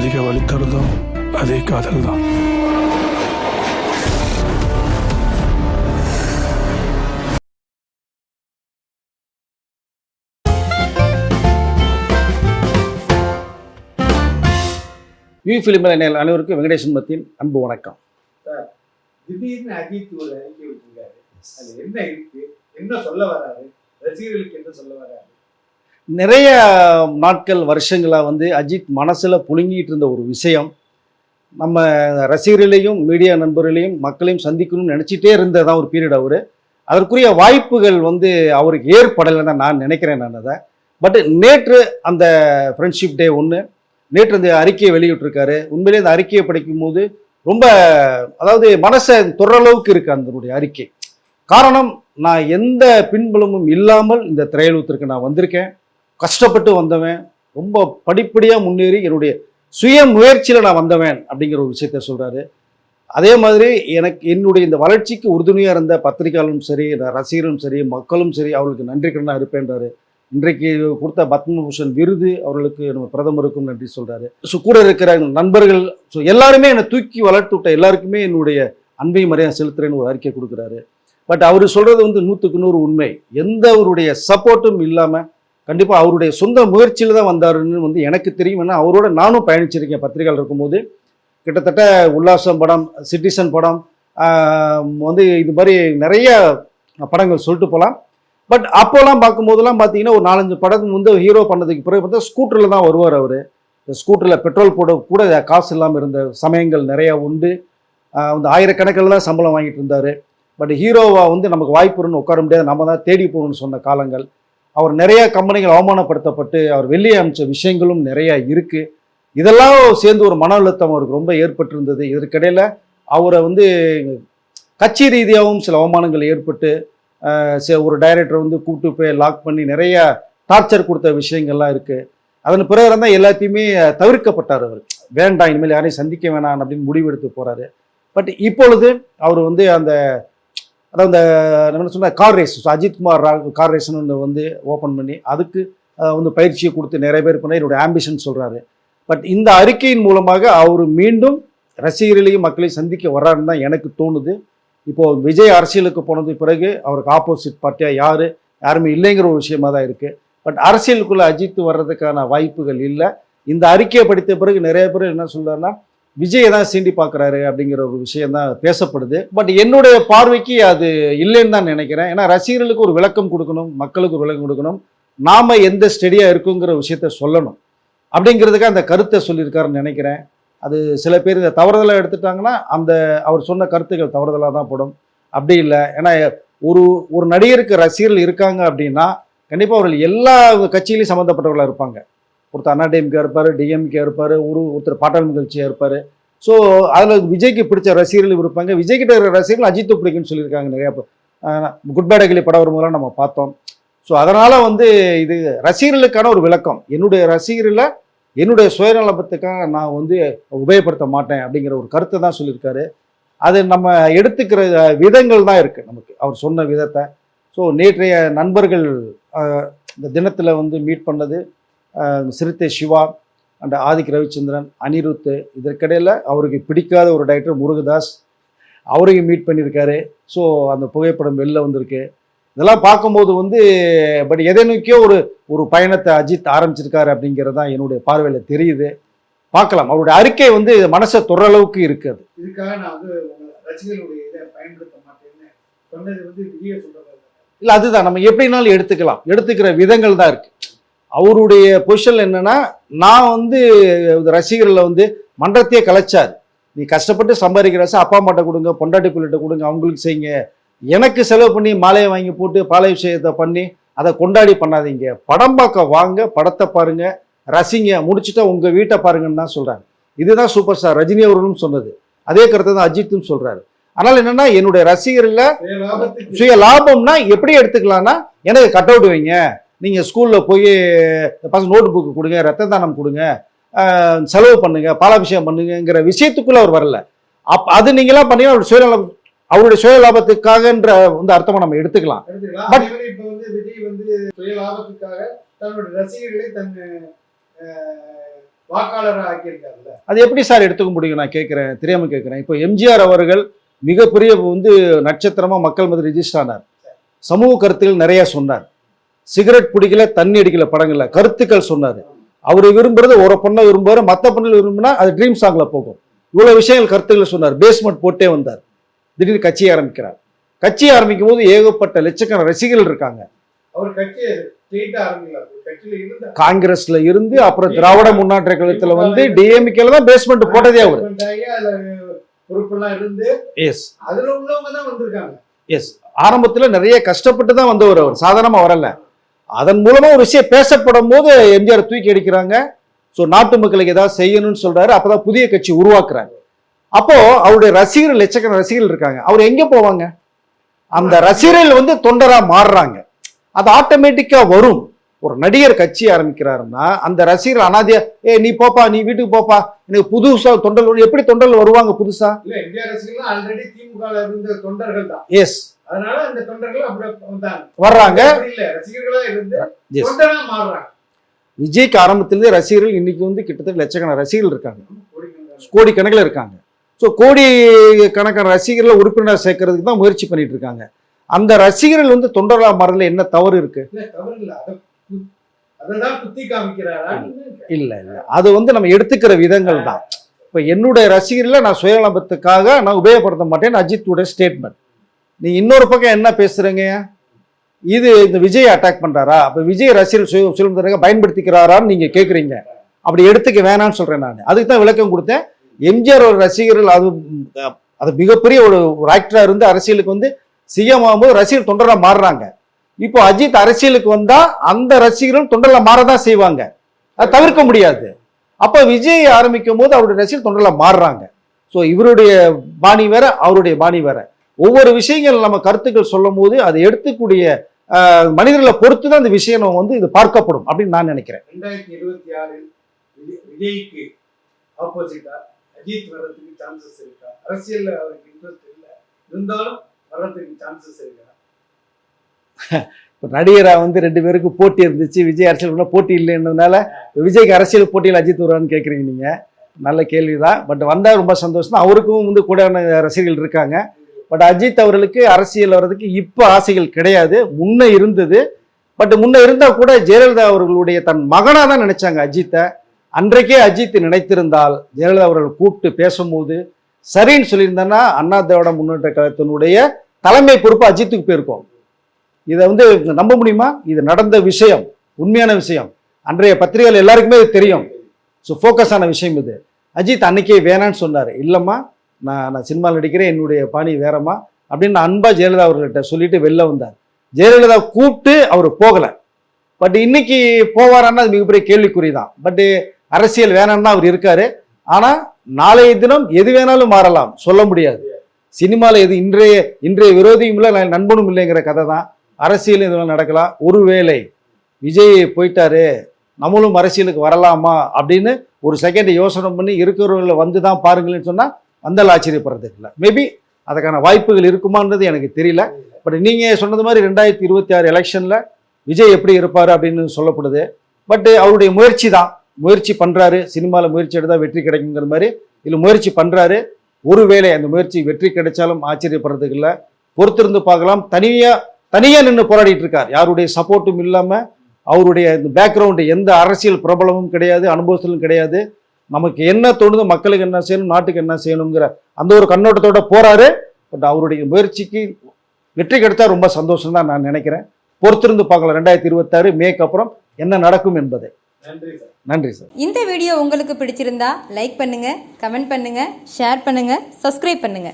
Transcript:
அதிக வழி தருதும் அதே காதல் தான் வி ஃபிலிம் நேயர்கள் அனைவருக்கும் வெங்கடேசன் மத்தியின் அன்பு வணக்கம். திடீர்னு அஜித் ஒரு அறிக்கை விட்டுருக்காரு. அது என்ன இருக்கு? என்ன சொல்ல வராரு? ரசிகர்களுக்கு என்ன சொல்ல வராரு? நிறைய நாட்கள் வருஷங்களாக வந்து அஜித் மனசில் புழுங்கிட்டு இருந்த ஒரு விஷயம். நம்ம ரசிகர்களையும் மீடியா நண்பர்களையும் மக்களையும் சந்திக்கணும்னு நினச்சிட்டே இருந்ததான் ஒரு பீரியட் அவர். அதற்குரிய வாய்ப்புகள் வந்து அவருக்கு ஏற்படலைன்னு தான் நான் நினைக்கிறேன் நான் அதை. பட் நேற்று அந்த ஃப்ரெண்ட்ஷிப் டே ஒன்று நேற்று அந்த அறிக்கையை வெளியிட்டிருக்காரு. உண்மையிலே அந்த அறிக்கையை படிக்கும்போது ரொம்ப அதாவது மனசை தொடரளவுக்கு இருக்கு அதனுடைய அறிக்கை. காரணம் நான் எந்த பின்புலமும் இல்லாமல் இந்த திரையுலகத்திற்கு நான் வந்திருக்கேன். கஷ்டப்பட்டு வந்தவன் ரொம்ப படிப்படியாக முன்னேறி என்னுடைய சுய முயற்சியில் நான் வந்தவன் அப்படிங்கிற ஒரு விஷயத்த சொல்கிறாரு அதே மாதிரி எனக்கு என்னுடைய இந்த வளர்ச்சிக்கு உறுதுணையாக இருந்த பத்திரிகையாளரும் சரி நான் ரசிகரும் சரி மக்களும் சரி அவர்களுக்கு நன்றி கடனாக இருப்பேன்றாரு இன்றைக்கு கொடுத்த பத்மபூஷன் விருது அவர்களுக்கு நம்ம பிரதமருக்கும் நன்றி சொல்கிறாரு ஸோ கூட இருக்கிற நண்பர்கள் ஸோ எல்லாருமே என்னை தூக்கி வளர்த்து விட்ட எல்லாருக்குமே என்னுடைய அன்பையும் மரியாதை செலுத்துறேன்னு ஒரு அறிக்கை கொடுக்குறாரு. பட் அவர் சொல்கிறது வந்து நூற்றுக்கு நூறு உண்மை. எந்த அவருடைய சப்போர்ட்டும் இல்லாமல் கண்டிப்பாக அவருடைய சொந்த முயற்சியில் தான் வந்தாருன்னு வந்து எனக்கு தெரியும். ஏன்னா அவரோட நானும் பயணிச்சிருக்கேன் பத்திரிகையில் இருக்கும்போது. கிட்டத்தட்ட உல்லாசம் படம் சிட்டிசன் படம் வந்து இது மாதிரி நிறைய படங்கள் சொல்லிட்டு போகலாம். பட் அப்போல்லாம் பார்க்கும்போதெல்லாம் பார்த்தீங்கன்னா ஒரு நாலஞ்சு படம் வந்து ஹீரோ பண்ணதுக்கு பிறகு பார்த்தா ஸ்கூட்டரில் தான் வருவார் அவர். இந்த ஸ்கூட்டரில் பெட்ரோல் போட கூட காசு இல்லாமல் இருந்த சமயங்கள் நிறையா உண்டு. வந்து ஆயிரக்கணக்கில் தான் சம்பளம் வாங்கிட்டு இருந்தார். பட் ஹீரோவாக வந்து நமக்கு வாய்ப்பு உட்கார முடியாது. நம்ம தான் தேடி போகணும்னு சொன்ன காலங்கள். அவர் நிறைய கம்பெனிகள் அவமானப்படுத்தப்பட்டு அவர் வெளியே அமைச்ச விஷயங்களும் நிறையா இருக்குது இதெல்லாம் சேர்ந்து ஒரு மன அழுத்தம் அவருக்கு ரொம்ப ஏற்பட்டிருந்தது. இதற்கிடையில் அவரை வந்து கட்சி ரீதியாகவும் சில அவமானங்கள் ஏற்பட்டு சே ஒரு டைரக்டரை வந்து கூப்பிட்டு போய் லாக் பண்ணி நிறைய டார்ச்சர் கொடுத்த விஷயங்கள்லாம் இருக்குது அதன் பிறகு தான் எல்லாத்தையுமே தவிர்க்கப்பட்டார் அவர். வேண்டாம் இனிமேல் யாரையும் சந்திக்க வேணாம் அப்படின்னு முடிவெடுத்து போகிறாரு பட் இப்பொழுது அவர் வந்து அந்த அதாவது இந்த என்ன சொன்னால் கார் ரேஸ் அஜித்குமார் கார் ரேஸ்னு வந்து ஓப்பன் பண்ணி அதுக்கு வந்து பயிற்சியை கொடுத்து நிறைய பேர் பண்ண என்னுடைய ஆம்பிஷன் சொல்கிறாரு பட் இந்த அறிக்கையின் மூலமாக அவர் மீண்டும் ரசிகர்களையும் மக்களையும் சந்திக்க வர்றாருன்னு தான் எனக்கு தோணுது. இப்போது விஜய் அரசியலுக்கு போனது பிறகு அவருக்கு ஆப்போசிட் பார்ட்டியாக யார் யாருமே இல்லைங்கிற ஒரு விஷயமா தான் இருக்குது பட் அரசியலுக்குள்ளே அஜித் வர்றதுக்கான வாய்ப்புகள் இல்லை. இந்த அறிக்கையை படித்த பிறகு நிறைய பேர் என்ன சொல்கிறாருன்னா விஜயை தான் சீண்டி பார்க்குறாரு அப்படிங்கிற ஒரு விஷயம் தான் பேசப்படுது. பட் என்னுடைய பார்வைக்கு அது இல்லைன்னு தான் நினைக்கிறேன். ஏன்னா ரசிகர்களுக்கு ஒரு விளக்கம் கொடுக்கணும் மக்களுக்கு ஒரு விளக்கம் கொடுக்கணும். நாம் எந்த ஸ்டெடியாக இருக்குங்கிற விஷயத்த சொல்லணும். அப்படிங்கிறதுக்கு அந்த கருத்தை சொல்லியிருக்காருன்னு நினைக்கிறேன். அது சில பேர் இதை தவறுதலாக எடுத்துட்டாங்கன்னா அந்த அவர் சொன்ன கருத்துக்கள் தவறுதலாக தான் படும். அப்படி இல்லை. ஏன்னா ஒரு ஒரு நடிகருக்கு ரசிகர்கள் இருக்காங்க அப்படின்னா கண்டிப்பாக அவர்கள் எல்லா கட்சியிலையும் சம்மந்தப்பட்டவர்களாக இருப்பாங்க. ஒருத்தர் அண்ணா டிஎம்கே இருப்பார் டிஎம்கே இருப்பார் ஒரு ஒருத்தர் பாட்டாளி நிகழ்ச்சியாக இருப்பார் ஸோ அதில் விஜய்க்கு பிடிச்ச ரசிகர்கள் இருப்பாங்க. விஜய்கிட்ட இருக்கிற ரசிகர்கள் அஜித்து பிடிக்கும்னு சொல்லியிருக்காங்க நிறையா குட் பேட் அகிலி படம் வரும்போதெல்லாம் நம்ம பார்த்தோம். ஸோ அதனால் வந்து இது ரசிகர்களுக்கான ஒரு விளக்கம். என்னுடைய ரசிகர்களை என்னுடைய சுயநலபத்துக்காக நான் வந்து உபயோகப்படுத்த மாட்டேன் அப்படிங்கிற ஒரு கருத்தை தான் சொல்லியிருக்காரு. அது நம்ம எடுத்துக்கிற விதங்கள் தான் இருக்குது நமக்கு. அவர் சொன்ன விதத்தை. ஸோ நேற்றைய நண்பர்கள் இந்த தினத்தில் வந்து மீட் பண்ணது. சிறுத்தை சிவா அண்ட் ஆதிக் ரவிச்சந்திரன் அனிருத் இதற்கிடையில் அவருக்கு பிடிக்காத ஒரு டைரக்டர் முருகதாஸ். அவரையும் மீட் பண்ணியிருக்காரு. ஸோ அந்த புகைப்படம் வெளில வந்திருக்கு. இதெல்லாம் பார்க்கும்போது வந்து பட் எதை நோக்கியோ ஒரு ஒரு பயணத்தை அஜித் ஆரம்பிச்சிருக்காரு அப்படிங்கிறது தான் என்னுடைய பார்வையில் தெரியுது. பார்க்கலாம். அவருடைய அறிக்கை வந்து மனசை தொடுற அளவுக்கு இருக்குது இதுக்காக நான் வந்து ரசிகர்களுடைய இதை பயன்படுத்த மாட்டேன்னு சொன்னது வந்து விஜய சொல்றது இல்லை அதுதான். நம்ம எப்படினாலும் எடுத்துக்கலாம். எடுத்துக்கிற விதங்கள் தான் இருக்கு. அவருடைய பொசிஷன் என்னன்னா நான் வந்து ரசிகர்களை வந்து மன்றத்தையே கலைச்சார். நீ கஷ்டப்பட்டு சம்பாதிக்கிற காசை அப்பா அம்மாட்ட கொடுங்க பொண்டாட்டி பிள்ளைகிட்ட கொடுங்க அவங்களுக்கு செய்யுங்க. எனக்கு செலவு பண்ணி மாலையை வாங்கி போட்டு பாலை விஷயத்தை பண்ணி அதை கொண்டாடி பண்ணாதீங்க. படம் பார்க்க வாங்க படத்தை பாருங்க ரசிங்க முடிச்சுட்டா உங்க வீட்டை பாருங்கன்னு தான் சொல்றாங்க இதுதான் சூப்பர் ஸ்டார் ரஜினி அவர்களும் சொன்னது. அதே கருத்தை தான் அஜித்தும் சொல்றாரு. அதனால என்னன்னா என்னுடைய ரசிகர்களை சுய லாபத்துக்கு சுய லாபம்னா எப்படி எடுத்துக்கலாம்னா எனக்கு கட் அவுட் வைங்க. நீங்கள் ஸ்கூலில் போய் பசங்க நோட்டு புக்கு கொடுங்க ரத்த தானம் கொடுங்க செலவு பண்ணுங்க பாலாபிஷேகம் பண்ணுங்கங்கிற விஷயத்துக்குள்ள அவர் வரல. அப் அது நீங்களாம் பண்ணீங்கன்னா அவருடைய சுயநலம் அவருடைய சுய லாபத்துக்காகன்ற வந்து அர்த்தமா நம்ம எடுத்துக்கலாம். மாதிரி இப்ப வந்து விஜய் வந்து சுய லாபத்துக்காக தன்னுடைய ரசிகர்களை தன் அஹ், வாக்காளரா ஆக்கியிருக்காருல்ல. அது எப்படி சார் எடுத்துக்க முடியும்? நான் கேட்குறேன் தெரியாம கேட்குறேன். இப்போ எம்ஜிஆர் அவர்கள் மிகப்பெரிய வந்து நட்சத்திரமா மக்கள் மத்தியில் ரிஜிஸ்டர் ஆனார். சமூக கருத்துக்கள் நிறைய சொன்னார். சிகரெட் பிடிக்கல தண்ணி அடிக்கல படங்கள்ல. கருத்துக்கள் சொன்னார். அவர் விரும்புறது ஒரு பொண்ணை விரும்புவார் மற்ற பொண்ணு விரும்பினா அது ட்ரீம் சாங்ல போகும். இவ்வளவு விஷயங்கள் கருத்துக்கள் சொன்னார். பேஸ்மெண்ட் போட்டே வந்தார். திடீர்னு கட்சி ஆரம்பிக்கிறார். கட்சி ஆரம்பிக்கும் போது ஏகப்பட்ட லட்சக்கணக்கான ரசிகர்கள் இருக்காங்க. காங்கிரஸ்ல இருந்து அப்புறம் திராவிட முன்னேற்ற கழகத்துல வந்து டிஎம்கேல தான் பேஸ்மெண்ட் போட்டதே அவர். எஸ் அதுல உள்ளவங்க தான் வந்திருக்காங்க. எஸ் ஆரம்பத்துல நிறைய கஷ்டப்பட்டு தான் வந்தவர் அவர். சாதாரணமா வரல. அதன் மூலமா ஒரு விஷயம் பேசப்படும் போது எம்ஜிஆர் தூக்கி அடிக்கிறாங்க. ஸோ நாட்டு மக்களுக்கு ஏதாவது செய்யணும்னு சொல்றாரு. அப்பதான் புதிய கட்சி உருவாக்குறாங்க. அப்போ அவருடைய ரசிகர்கள் லட்சக்கணக்கான ரசிகர்கள் இருக்காங்க. அவர் எங்க போவாங்க? அந்த ரசிகர்கள் வந்து தொண்டரா மாறுறாங்க. அது ஆட்டோமேட்டிக்கா வரும். ஒரு நடிகர் கட்சி ஆரம்பிக்கிறாருன்னா அந்த ரசிகர் அனாதையா ஏ நீ போப்பா நீ வீட்டுக்கு போப்பா. எனக்கு புதுசா தொண்டல் வரும்." எப்படி தொண்டல் வருவாங்க புதுசா? தான். எஸ் அதனால அந்த தொண்டர்கள் அப்படி வந்தாங்க. வர்றாங்க. இல்ல ரசிகர்களா இருந்து Yes. தொண்டரா மாறுறாங்க. விஜய்க்கு ஆரம்பத்திலேருந்து ரசிகர்கள் இன்னைக்கு வந்து கிட்டத்தட்ட லட்சக்கணக்கான ரசிகர்கள் இருக்காங்க. கோடி கணக்கில் இருக்காங்க. ஸோ கோடி கணக்கான ரசிகர்களை உறுப்பினர் சேர்க்கறதுக்கு தான் முயற்சி பண்ணிட்டு இருக்காங்க. அந்த ரசிகர்கள் வந்து தொண்டரா மாறதுல என்ன தவறு இருக்கு? இல்ல இல்ல. அத வந்து நம்ம எடுத்துக்கிற விதங்கள் தான். இப்போ என்னுடைய ரசிகர்களை நான் சுயநலபத்துக்காக நான் உபயோகப்படுத்த மாட்டேன்னு அஜித்தோட ஸ்டேட்மெண்ட் நீ இன்னொரு பக்கம் என்ன பேசுறீங்க? இது இந்த விஜய் அட்டாக் பண்றாரா? அப்போ விஜய் ரசிகர் சுய சுயநலத்துக்காக பயன்படுத்திக்கிறாரான்னு நீங்க கேட்குறீங்க அப்படி எடுத்துக்க வேணாம்னு சொல்றேன் நான். அதுக்கு தான் விளக்கம் கொடுத்தேன். எம்ஜிஆர் ஒரு ரசிகர்கள் அது அது மிகப்பெரிய ஒரு ஒரு ஆக்டரா இருந்து அரசியலுக்கு வந்து சிஎம் ஆகும்போது ரசிகர் தொண்டரா மாறுறாங்க. இப்போ அஜித் அரசியலுக்கு வந்தா அந்த ரசிகரும் தொண்டரில் மாறதான் செய்வாங்க. அது தவிர்க்க முடியாது. அப்ப விஜய் ஆரம்பிக்கும் போது அவருடைய ரசிகர் தொண்டரில் மாறுறாங்க. ஸோ இவருடைய பாணி வேற அவருடைய பாணி வேற. ஒவ்வொரு விஷயங்கள் நம்ம கருத்துக்கள் சொல்லும் போது அதை எடுத்துக்கூடிய மனிதர்களை பொறுத்து தான் இந்த விஷயம் நம்ம வந்து இது பார்க்கப்படும் அப்படின்னு நான் நினைக்கிறேன். ரெண்டாயிரத்தி இருபத்தி ஆறில் விஜய்- விஜய்க்கு ஆப்போசிட்டா அஜித் வர்றதுக்கு சான்சஸ் இருக்கா? அரசியல்ல அவருக்கு இன்ட்ரெஸ்ட் இல்ல. இருந்தாலும் வர்றதுக்கு சான்சஸ் இருக்கா? இப்போ நடிகரா வந்து ரெண்டு பேருக்கு போட்டி இருந்துச்சு. விஜய் அரசியல் போட்டி இல்லைன்றதுனால விஜய்க்கு அரசியல் போட்டியில் அஜித் வருவான்னு கேட்குறீங்க நீங்க. நல்ல கேள்விதான். பட் வந்தா ரொம்ப சந்தோஷம் தான். அவருக்கும் வந்து கூட ரசிகர்கள் இருக்காங்க. பட் அஜித் அவர்களுக்கு அரசியல் வர்றதுக்கு இப்போ ஆசைகள் கிடையாது. முன்ன இருந்தது. பட் முன்ன இருந்தால் கூட ஜெயலலிதா அவர்களுடைய தன் மகனாக தான் நினைச்சாங்க அஜித்தை. அன்றைக்கே அஜித் நினைத்திருந்தால் ஜெயலலிதா அவர்கள் கூப்பிட்டு பேசும்போது சரின்னு சொல்லியிருந்தேன்னா அண்ணா திராவிட முன்னேற்ற கழகத்தினுடைய தலைமை பொறுப்பு அஜித்துக்கு போயிருக்கோம். இதை வந்து நம்ப முடியுமா? இது நடந்த விஷயம். உண்மையான விஷயம். அன்றைய பத்திரிகைகள் எல்லாருக்குமே இது தெரியும். ஸோ ஃபோக்கஸ் ஆன விஷயம் இது. அஜித் அன்னைக்கே வேணான்னு சொன்னார். இல்லைம்மா நான் நான் சினிமாவில் நடிக்கிறேன் என்னுடைய பாணி வேறம்மா அப்படின்னு அன்பா ஜெயலலிதா அவர்கள்ட்ட சொல்லிட்டு வெளில வந்தார். ஜெயலலிதா கூப்பிட்டு அவர் போகலை. பட் இன்னைக்கு போவாரான்னா அது மிகப்பெரிய கேள்விக்குறி தான் பட் அரசியல் வேணாம்னு தான் அவர் இருக்காரு. ஆனால் நாளைய தினம் எது வேணாலும் மாறலாம். சொல்ல முடியாது. சினிமாவில் எது இன்றைய இன்றைய விரோதியும் இல்லை நண்பனும் இல்லைங்கிற கதை தான் அரசியல் இதெல்லாம் நடக்கலாம். ஒருவேளை விஜய் போயிட்டாரு. நம்மளும் அரசியலுக்கு வரலாமா அப்படின்னு ஒரு செகண்ட் யோசனை பண்ணி இருக்கிறவங்களை வந்து தான் பாருங்களேன்னு சொன்னால் வந்தால் ஆச்சரியப்படுறதுக்கு இல்லை. மேபி அதுக்கான வாய்ப்புகள் இருக்குமான்றது எனக்கு தெரியல. பட் நீங்கள் சொன்னது மாதிரி ரெண்டாயிரத்தி இருபத்தி ஆறு எலெக்ஷனில் விஜய் எப்படி இருப்பார் அப்படின்னு சொல்லப்படுது. பட் அவருடைய முயற்சி தான். முயற்சி பண்ணுறாரு சினிமாவில் முயற்சி எடுத்தால் வெற்றி கிடைக்குங்கிற மாதிரி இதில் முயற்சி பண்ணுறாரு ஒருவேளை அந்த முயற்சி வெற்றி கிடைச்சாலும் ஆச்சரியப்படுறதுக்கு இல்லை. பொறுத்திருந்து பார்க்கலாம். தனியாக தனியாக நின்று போராடிட்டு இருக்கார். யாருடைய சப்போர்ட்டும் இல்லாமல் அவருடைய இந்த பேக்ரவுண்டு எந்த அரசியல் பிரபலமும் கிடையாது அனுபவத்திலும் கிடையாது. நமக்கு என்ன தோணுது மக்களுக்கு என்ன செய்யணும் நாட்டுக்கு என்ன செய்யணுங்கிற அந்த ஒரு கண்ணோட்டத்தோட போறாரு. பட் அவருடைய முயற்சிக்கு வெற்றி கிடைத்தா ரொம்ப சந்தோஷம் தான் நான் நினைக்கிறேன். பொறுத்திருந்து பார்க்கலாம். ரெண்டாயிரத்தி இருபத்தாறு மேக்கு அப்புறம் என்ன நடக்கும் என்பதை. நன்றி சார். நன்றி சார். இந்த வீடியோ உங்களுக்கு பிடிச்சிருந்தா லைக் பண்ணுங்க கமெண்ட் பண்ணுங்க ஷேர் பண்ணுங்க சப்ஸ்கிரைப் பண்ணுங்க.